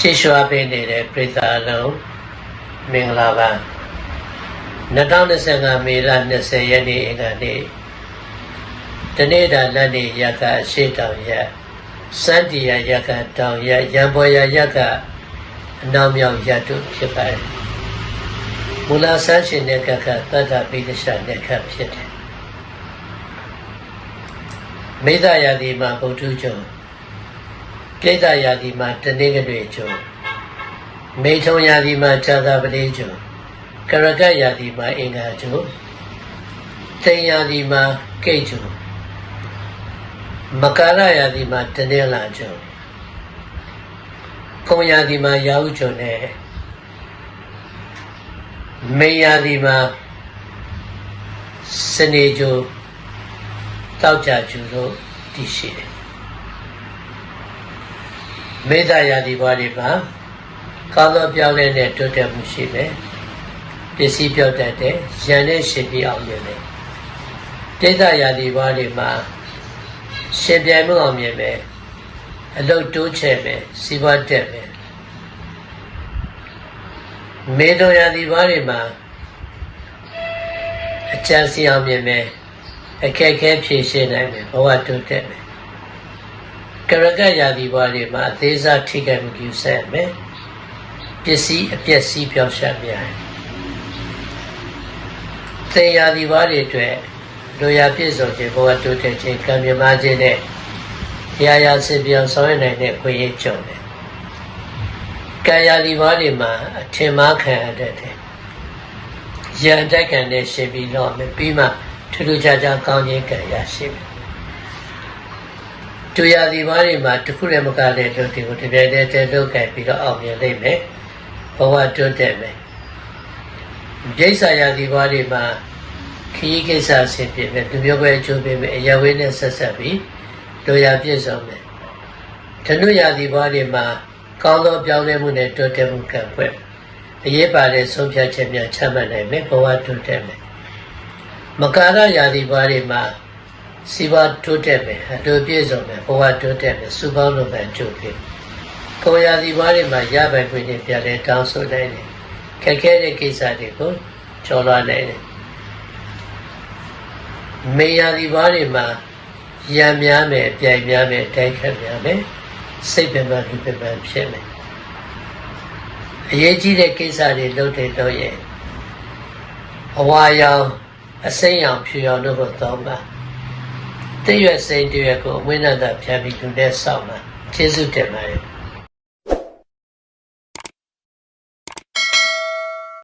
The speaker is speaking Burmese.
ချစ်ရွှာပေးနေတဲ့ပရိသတ်အလုံးမင်္ဂလာပါ2025မေလ20ရက်နေ့အင်္ဂါနေ့တနေ့တာလက်နေ့ရကအရှိတောင်ရစန္ဒီယာရကတောင်ရရံပေါ်ရရကအနောက်မြောက်ရတို့ဖြစ်ပါတယ်မူလဆန်းရှင်တဲ့ကကတတ္တပိဋကရှာတဲ့ကဖြစ်တယ်မေတ္တာယာဒီမှာဗုဒ္ဓကျုံ ပြိတ္တယာဒီမှာတနေ့ကလေးကျုံမေထုံယာဒီမှာဇာတာပတိကျုံကရကယာဒီမှာအင်္ဂါကျုံသိညာဒီမှာကိတ်ကျုံမကာရယာဒီမှာတနေ့လာကျုံကုံယာဒီမှာရာဟုကျုံနဲ့မေယာဒီမှာစနေကျုံတောက်ကြကျုံတို့တည်ရှိတယ် မေတ္တာယာဒီဘွားတွေမှာကောင်းသောပြောင်းလဲတဲ့တိုးတက်မှုရှိတယ်ပစ္စည်းပြောက်တတ်တယ်ရန်နဲ့ရှင်ပြအောင်မြင်တယ်ဒိဋ္ဌယာဒီဘွားတွေမှာရှင်ပြိုင်မှုအောင်မြင်မယ်အလုတ်တိုးချဲ့မယ်စီးပွားတက်မယ်မေတ္တာယာဒီဘွားတွေမှာအကျဉ်းစီအောင်မြင်မယ်အခက်အခဲဖြေရှင်းနိုင်မယ်ဘဝတိုးတက်မယ် ကရကရာဒီဘွားတွေမှာအသေးစားထိခိုက်မှုပြုဆက်မယ်ပစ္စည်းအပျက်စီးပြောင်းရှက်များသေရာဒီဘွားတွေအတွက်လူရပြည့်စုံခြင်းဘဝတိုးတက်ခြင်းကံမြမခြင်းနဲ့ရာရာစင်ပြောင်းဆောင်ရနိုင်တဲ့ခွင့်ရကြုံတယ်ကံရာဒီဘွားတွေမှာအထင်မှားခံရတတ်တယ်ရန်တက်ခံတဲ့ရှင်ပြီးတော့မယ်ပြီးမှထူးထူးခြားခြားကောင်းခြင်းကံရရှိမယ် တူရသည်ဘာတွေမှာတစ်ခုလည်းမကတဲ့တို့ဒီကိုတပြိုင်တည်းတည်းလုပ်ခဲ့ပြီးတော့အောင်မြင်နိုင်မယ်ဘဝတွတ်တက်မယ်ဒိဋ္ဌာယာသည်ဘာတွေမှာခရီးကိစ္စဆင်ပြေမယ်လူမျိုးပဲအကျိုးပေးမယ်အရာဝေးနဲ့ဆက်ဆက်ပြီးတို့ရပြည့်စုံမယ်ဓနုယာသည်ဘာတွေမှာကောင်းသောပြောင်းလဲမှုနဲ့တွတ်တက်မှုကံဖွက်အရေးပါတဲ့ဆုံးဖြတ်ချက်များချမှတ်နိုင်မယ်ဘဝတွတ်တက်မယ်မကာရယာသည်ဘာတွေမှာ စီဝါတိုးတက်မယ်အတူပြည့်စုံမယ်ဘဝတိုးတက်မယ်စုပေါင်းလို့ပဲကြိုးဖြစ်ကိုရာဒီဘွားတွေမှာရပိုင်ခွင့်တွေပြလဲတောင်းဆိုနိုင်တယ်ခက်ခဲတဲ့ကိစ္စတွေကိုကျော်လွှားနိုင်တယ်မေယာဒီဘွားတွေမှာရံများမယ်ပြိုင်များမယ်တိုက်ခတ်များမယ်စိတ်ပင်ပန်းလူပင်ပန်းဖြစ်မယ်အရေးကြီးတဲ့ကိစ္စတွေလုပ်တဲ့တော့ရဲ့အဝါရောင်အစိမ်းရောင်ဖြူရောင်တို့ကိုသုံးပါ တည့်ရွယ်စိန်တည့်ရွယ်ကိုအဝိနန္ဒဖြတ်ပြီးသူနဲ့ဆောက်မှာကျေးဇူးတင်ပါတယ်